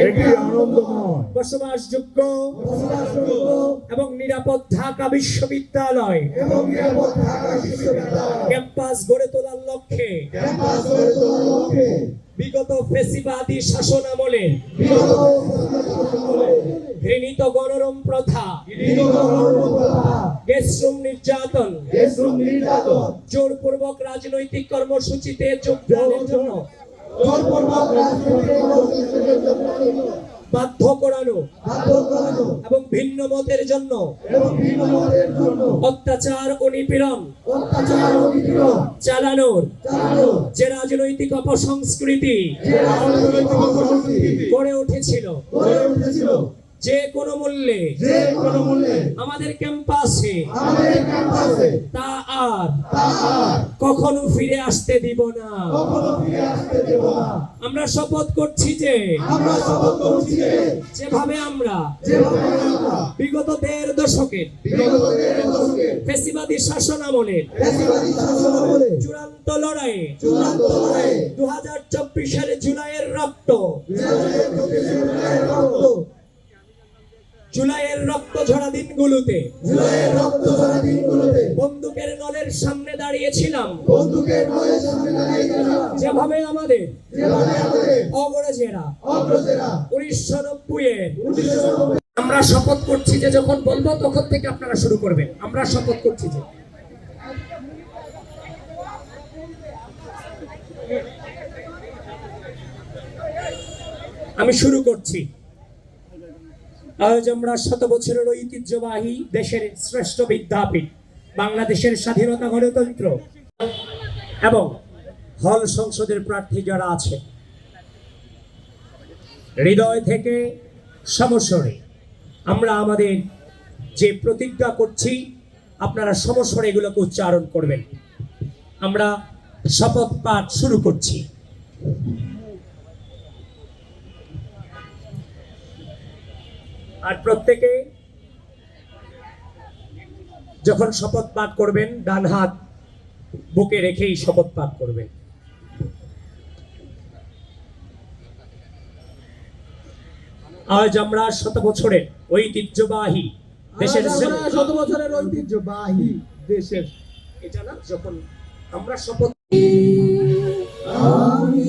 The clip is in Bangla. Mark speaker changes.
Speaker 1: এটি আনন্দময়
Speaker 2: বসবাসযোগ্য এবং নিরাপদ ঢাকা বিশ্ববিদ্যালয়।
Speaker 1: এবং নিরাপদ ঢাকা বিশ্ববিদ্যালয়।
Speaker 2: ক্যাম্পাস গড়ে তোলার লক্ষ্যে
Speaker 1: ক্যাম্পাস গড়ে তোলার লক্ষ্যে
Speaker 2: বিগত ফেসিবাদী শাসন আমলে ঘৃণিত গণরম প্রথা গেস্টরুম নির্যাতন জোরপূর্বক রাজনৈতিক কর্মসূচিতে যোগদানের জন্য
Speaker 1: জোরপূর্বক রাজনৈতিক কর্মসূচির জন্য
Speaker 2: বাধ্য করানো এবং ভিন্ন মতের জন্য অত্যাচার ও নিপীড়ন চালানোর যে রাজনৈতিক অপসংস্কৃতি গড়ে উঠেছিল যে কোনো মূল্যে
Speaker 1: কোনো মূল্যে
Speaker 2: আমাদের ক্যাম্পাসে তা আর কখনো ফিরে আসতে দিব না। আমরা শপথ করছি যে যেভাবে আমরা বিগত দেড় দশকের ফেসিবাদী শাসন আমলের চূড়ান্ত লড়াইয়ে দু হাজার চব্বিশের জুলাইয়ের রক্ত
Speaker 1: রক্ত
Speaker 2: জুলাইয়ের রক্ত ঝরা দিনগুলোতে
Speaker 1: জুলাইয়ের রক্ত ঝরা দিনগুলোতে
Speaker 2: বন্দুকের নলের সামনে দাঁড়িয়েছিলাম।
Speaker 1: বন্দুকের নলের সামনে দাঁড়িয়েছিলাম।
Speaker 2: যেভাবে আমাদের
Speaker 1: যেভাবে আমাদের
Speaker 2: অগ্রজেরা
Speaker 1: অগ্রজেরা
Speaker 2: উনিশশো নব্বই এর
Speaker 1: উনিশশো নব্বই।
Speaker 2: আমরা শপথ করছি যে যখন বলব তখন থেকে আপনারা শুরু করবেন। আমরা শপথ করছি যে আমি শুরু করছি। আজ আমরা শত বছরের ঐতিহ্যবাহী দেশের শ্রেষ্ঠ বিদ্যাপীঠ, বাংলাদেশের স্বাধীনতা গণতন্ত্র এবং হল সংসদের প্রার্থী যারা আছে হৃদয় থেকে সমস্বরে আমরা আমাদের যে প্রতিজ্ঞা করছি, আপনারা সমস্বরে এগুলোকে উচ্চারণ করবেন। আমরা শপথ পাঠ শুরু করছি। আর প্রত্যেকে যখন শপথ পাঠ করবেন ডান হাত বুকে রেখেই শপথ পাঠ করবেন। আজ আমরা শত বছরের ঐতিহ্যবাহী দেশের
Speaker 1: শত বছরের ঐতিহ্যবাহী দেশের
Speaker 2: এটা না যখন আমরা শপথ
Speaker 1: আমি